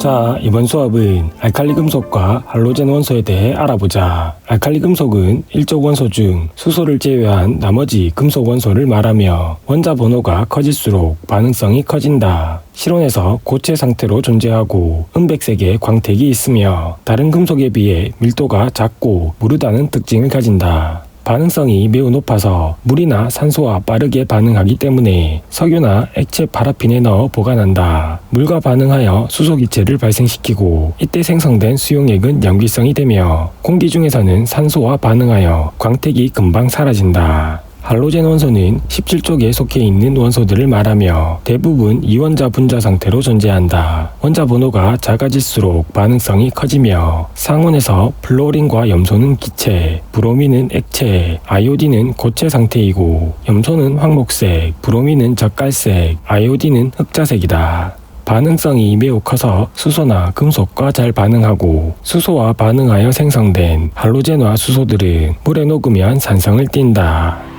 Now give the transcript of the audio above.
자, 이번 수업은 알칼리 금속과 할로젠 원소에 대해 알아보자. 알칼리 금속은 일족 원소 중 수소를 제외한 나머지 금속 원소를 말하며 원자 번호가 커질수록 반응성이 커진다. 실온에서 고체 상태로 존재하고 은백색의 광택이 있으며 다른 금속에 비해 밀도가 작고 무르다는 특징을 가진다. 반응성이 매우 높아서 물이나 산소와 빠르게 반응하기 때문에 석유나 액체 파라핀에 넣어 보관한다. 물과 반응하여 수소기체를 발생시키고 이때 생성된 수용액은 염기성이 되며 공기 중에서는 산소와 반응하여 광택이 금방 사라진다. 할로젠 원소는 17쪽에 속해 있는 원소들을 말하며 대부분 이원자 분자 상태로 존재한다. 원자 번호가 작아질수록 반응성이 커지며 상온에서 플로린과 염소는 기체, 브로민은 액체, 아이오딘은 고체 상태이고 염소는 황목색, 브로민은 젓갈색, 아이오딘은 흑자색이다. 반응성이 매우 커서 수소나 금속과 잘 반응하고 수소와 반응하여 생성된 할로젠화 수소들은 물에 녹으면 산성을 띈다.